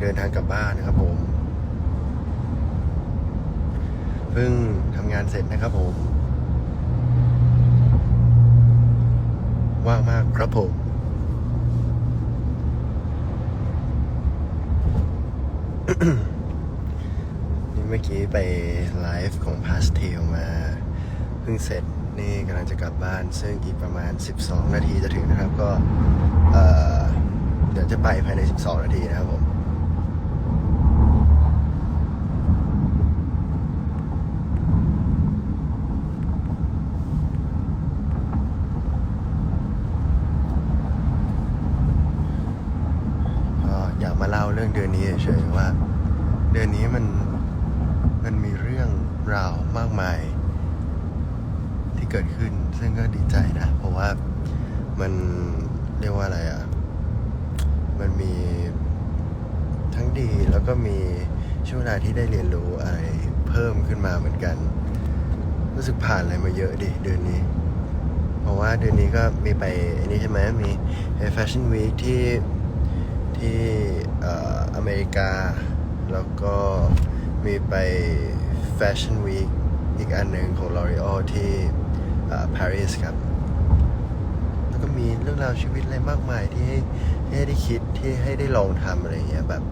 เดินทางกลับบ้านนะครับผมเพิ่งทำงานเสร็จนะครับผม ว่างมากครับผมนี่เมื่อกี้ไปไลฟ์ของ Pastel มา เพิ่งเสร็จนี่กำลังจะกลับบ้าน ซึ่งอีกประมาณ 12 นาทีจะถึงนะครับ ก็เอ่อเดี๋ยวจะไปภายใน 12 นาทีนะครับผม ก็ อยากมาเล่าเรื่องเดือนนี้เฉยๆว่า เดือนนี้มันมันมีเรื่องราวมากมาย ที่เกิดขึ้นซึ่งก็ดีใจนะ เพราะว่ามันเรียกว่าอะไรอะ มันมีทั้งดีแล้วก็มีช่วงเวลาที่ได้เรียนรู้อะไรเพิ่มขึ้นมาเหมือนกัน รู้สึกผ่านอะไรมาเยอะดิเดือนนี้ เพราะว่าเดือนนี้ก็มีไปอันนี้ใช่ไหมมีแฟชั่นวีคที่ ที่เอออเมริกา แล้วก็มีไปแฟชั่นวีคอีกอันหนึ่งของ L'Oreal ที่ปารีสครับ แล้วก็มีเรื่องราวชีวิตอะไรมากมายที่ให้ให้ได้คิดที่ให้ได้ลองทำอะไรอย่างเงี้ยแบบ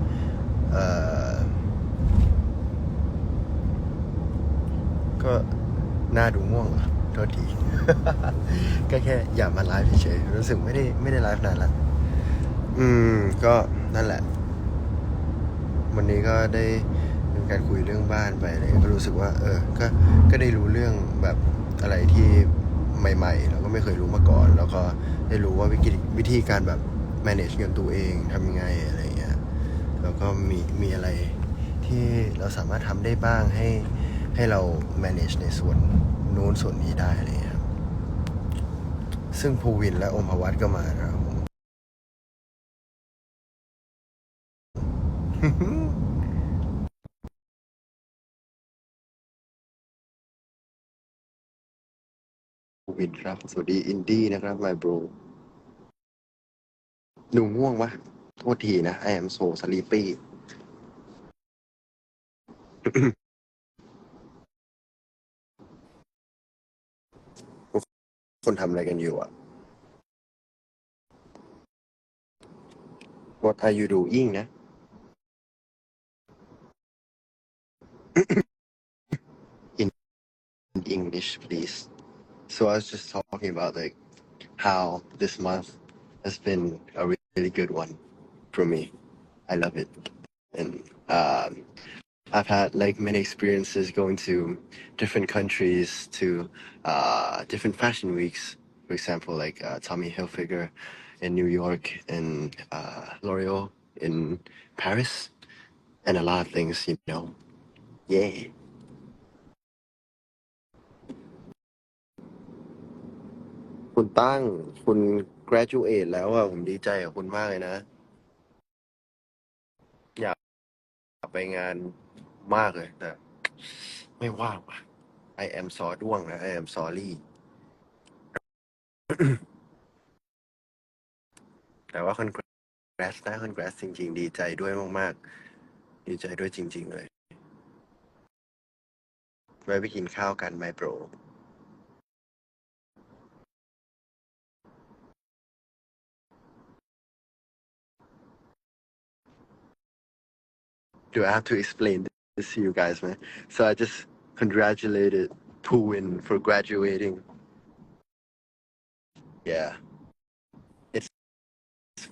ก็น่าดูง่วงเหรอโทษที ก็แค่อย่ามาไลฟ์เฉยรู้สึกไม่ได้ไม่ได้ไลฟ์นานและ อืม ก็นั่นแหละ วันนี้ก็ได้เป็นการคุยเรื่องบ้านไปอะไรเงี้ยก็รู้สึกว่า เออ ก็ก็ได้รู้เรื่องแบบอะไรที่ใหม่ๆเราก็ไม่เคยรู้มาก่อน แล้วก็ได้รู้ว่าวิธีวิธีการแบบ manage เงินตัวเองทำยังไงอะไรเงี้ยแล้วก็มีมีอะไรที่เราสามารถทำได้บ้างให้ให้เรา manage ในส่วนนู้นส่วนนี้ได้อะไรเงี้ยซึ่งภูวินและอมพวัตก็มาครับ วินครับ สวัสดีอินดี้นะครับ my bro หนูง่วงปะโทษทีนะ I am so sleepy คนทำอะไรกันอยู่อะ What are you doing นะ in English please so I was just talking about like how this month has been a really good one for me I love it and um I've had like many experiences going to different countries to uh, different fashion weeks. For example, like uh, Tommy Hilfiger in New York and uh, L'Oreal in Paris, and a lot of things, you know. Yeah. คุณตั้ง คุณ graduate แล้วอะผมดีใจกับคุณมากเลยนะ อยากไปงานมากเลยแต่ไม่ว่างว่ะ I am so ด้วงนะ I am sorry แต่ว่า congrats นะ congrats จริง ๆ ดีใจด้วยมาก ๆ ดีใจด้วยจริง ๆ เลย ไว้ไปกินข้าวกันไมโปร Do I have to explain this to you guys, man? So I just congratulated Puwin for graduating. Yeah. It's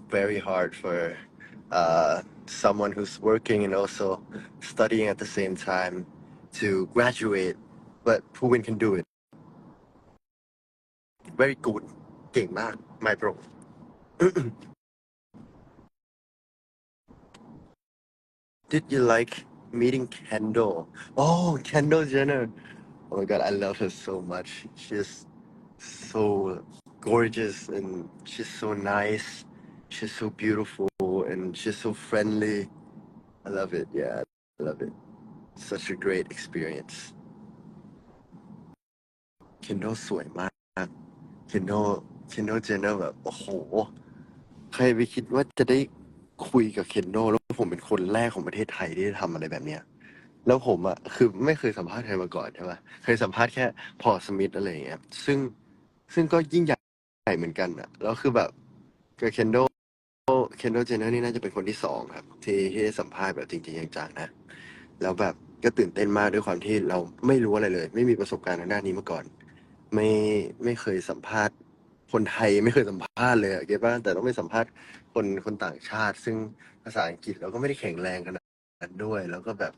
very hard for uh, someone who's working and also studying at the same time to graduate, but Puwin can do it. Very good. เก่งมาก my bro. Did you like meeting Kendall? Oh, Kendall Jenner. Oh my god, I love her so much. She's so gorgeous and she's so nice. She's so beautiful and she's so friendly. I love it. Yeah, I love it. Such a great experience. Kendall สวยมาก Kendall Kendall Jenner แบบ โอ้โห ใครไปคิดว่าจะได้คุยกับเคนโดแล้วผมเป็นคนแรกของประเทศไทยที่ได้ทำอะไรแบบเนี้ยแล้วผมอะคือไม่เคยสัมภาษณ์ใครมาก่อนใช่ปะเคยสัมภาษณ์แค่พอสมิธอะไรอย่างเงี้ย ซึ่งซึ่งก็ยิ่งใหญ่เหมือนกันอะแล้วคือแบบกับเคนโดเคนโดเจเนอร์นี่น่าจะเป็นคนที่สองครับ ที่ที่ได้สัมภาษณ์แบบจริงๆจังๆนะ แล้วแบบ ก็ตื่นเต้นมากด้วยความที่เราไม่รู้อะไรเลย ไม่มีประสบการณ์ทางด้านนี้มาก่อน ไม่ไม่เคยสัมภาษณ์ คนไทยไม่เคยสัมภาษณ์เลยอะเก็ตป่ะแต่ต้องไปสัมภาษณ์คนคนต่างชาติ ซึ่งภาษาอังกฤษเราก็ไม่ได้แข็งแรงขนาดนั้นด้วย แล้วก็แบบ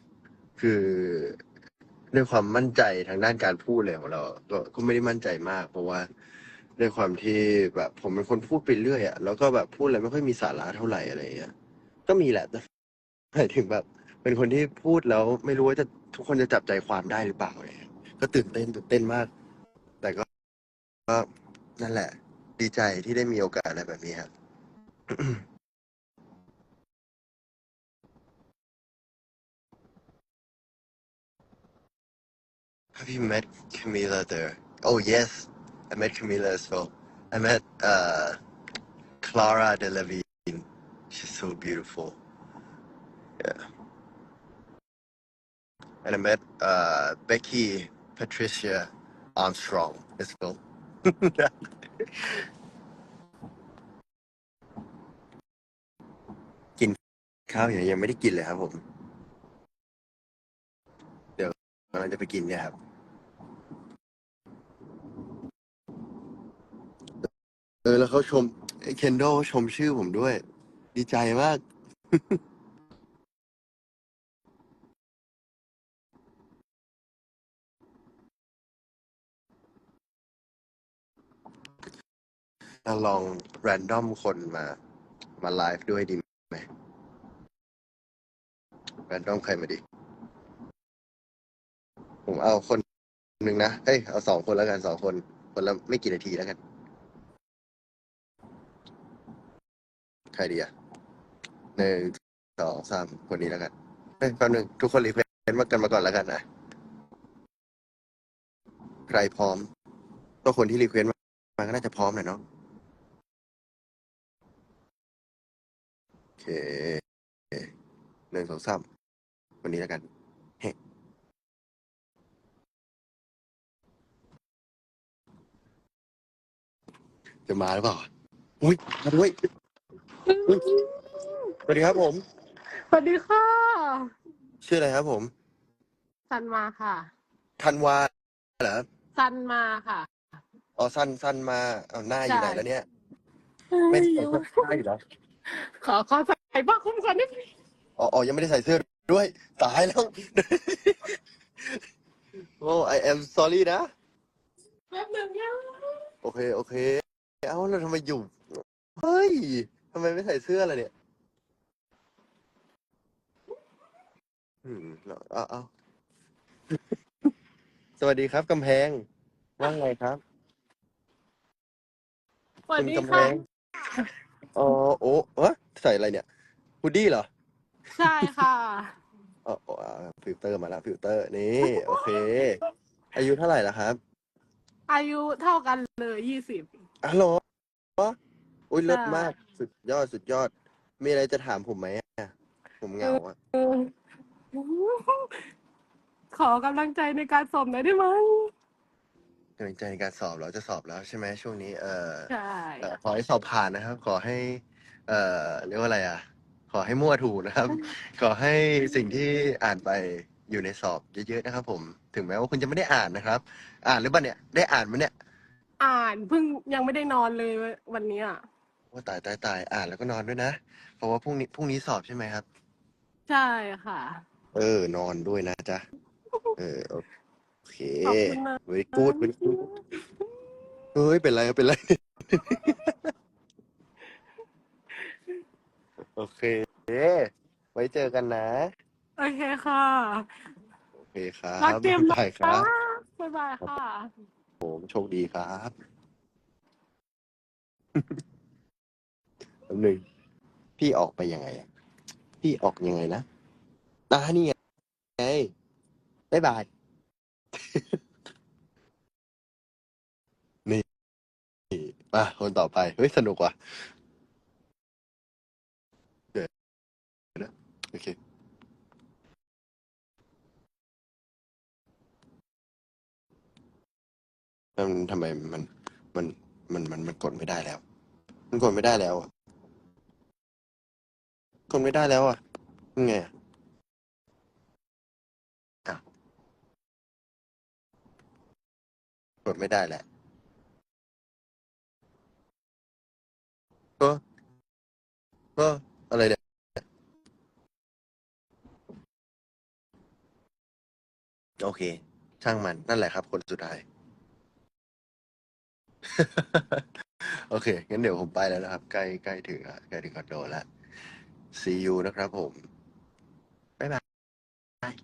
คือด้วยความมั่นใจทางด้านการพูดเลยของเราก็ก็ไม่ได้มั่นใจมาก เพราะว่าด้วยความที่แบบผมเป็นคนพูดไปเรื่อยอะแล้วก็แบบพูดอะไรไม่ค่อยมีสาระเท่าไหร่อะไรอย่างเงี้ยก็มีแหละแต่หมายถึงแบบ เป็นคนที่พูดแล้วไม่รู้ว่าจะทุกคนจะจับใจความได้หรือเปล่าอะไรเลยก็ตื่นเต้นตื่นเต้นมาก แต่ก็ก็นั่นแหละ ดีใจที่ได้มีโอกาสอะไรแบบนี้ครับ Have you met Camila there? Oh yes, I met Camila as well. I met uh, Clara Delevingne. She's so beautiful. Yeah. And I met uh, Becky Patricia Armstrong as well. กินข้าวอย่างยังไม่ได้กินเลยครับผม เดี๋ยวกำลังจะไปกินเนี่ยครับ เออ แล้วเขาชมเคนโดชมชื่อผมด้วย ดีใจมาก เราลองแรนดอมคนมา มาไลฟ์ด้วยดีไหมแรนดอมใครมาดิผมเอาคนหนึ่งนะ เอ้ย เอาสองคนแล้วกันสองคน คนละไม่กี่นาทีแล้วกัน ใครดีอะหนึ่งสองสามคนนี้แล้วกัน เอ้ยแป๊บนึงทุกคนรีเควสมากันมาก่อนแล้วกันนะใครพร้อม ก็คนที่รีเควสมามาก็น่าจะพร้อมหน่อยเนาะ เคหนึ่งสองสามคนนี้แล้วกันเฮ้จะมาหรือเปล่าอุ้ยมาด้วยอุ๊ยสวัสดีครับผม สวัสดีค่ะ ชื่ออะไรครับผมซันมาค่ะ ธันวาเหรอครับซันมาค่ะ อ๋อสั้นสั้นมาเอาหน้าอยู่ใช่ไหนแล้วเนี่ย ไม่ใส่เสื้อผ้าอยู่แล้ว ขอขอใส่ผ้าคลุมก่อนนิดนึงอ๋ออ๋อยังไม่ได้ใส่เสื้อด้วย ตายแล้ว โอ้ I am sorry นะ แป๊บหนึงนะโอเค โอเค เอ้าแล้วทำไมอยู่ เฮ้ยทำไมไม่ใส่เสื้อล่ะเนี่ย อืมแล้วเอาเอาสวัสดีครับกำแพง ว่าไงครับสวัสคุณดีกำแพค่ะง อ๋อ โอ้เอะใส่อะไรเนี่ย ฮูดดี้เหรอ ใช่ค่ะอ๋ออ๋อฟิลเตอร์มาแล้วฟิลเตอร์นี่ โอเค อายุเท่าไหร่แล้วครับอายุเท่ากันเลยยี่สิบ อ๋อเหรออุ้ยเลิศใช่มากสุดยอดสุดยอด มีอะไรจะถามผมไหมอะผมเหงาอะขอกำลังใจในการสอบหน่อยได้ไหมกำลังใจในการสอบเราจะสอบแล้วใช่ไหมช่วงนี้ เออใช่เอ่อขอให้สอบผ่านนะครับ ขอให้ เอ่อเรียกว่าอะไรอะ ขอให้มั่วถูกนะครับ ขอให้สิ่งที่อ่านไปอยู่ในสอบเยอะๆนะครับ ผม ถึงแม้ว่าคุณจะไม่ได้อ่านนะครับ อ่านหรือเปล่าเนี่ยได้อ่านไหมเนี่ยอ่านเพิ่งยังไม่ได้นอนเลยวันเนี้ยว่าตายตายตายอ่านแล้วก็นอนด้วยนะ เพราะว่าพรุ่งนี้พรุ่งนี้สอบใช่ไหมครับ ใช่ค่ะ เออ นอนด้วยนะจ๊ะเออโอเคขอบคุณนะ very good very good เฮ้ยเป็นไรเป็นไร โอเค ไว้เจอกันนะ โอเคค่ะโอเคครับรักเจมส์บ๊ายบายคนะรับบ๊ายบายค่ะ ผมโชคดีครับแป๊บหนึ่งพี่ออกไปยังไงอะพี่ออกยังไงนะอ่านี่ไงบ๊ายบาย นี่มาคนต่อไป เฮ้ย สนุกว่ะ โอเคแล้วมันทำไมมันมันมันมันมันกดไม่ได้แล้ว มันกดไม่ได้แล้วอะกดไม่ได้แล้วอะยังไงอะอ้าวกดไม่ได้แหละก็ก็อะไรเนี่ย โอเค ช่างมันนั่นแหละครับ คนสุดท้าย โอเค งั้นเดี๋ยวผมไปแล้วนะครับ ใกล้ใกล้ถึงละใกล้ถึงคอนโดแล้ว see you นะครับผม บ๊ายบาย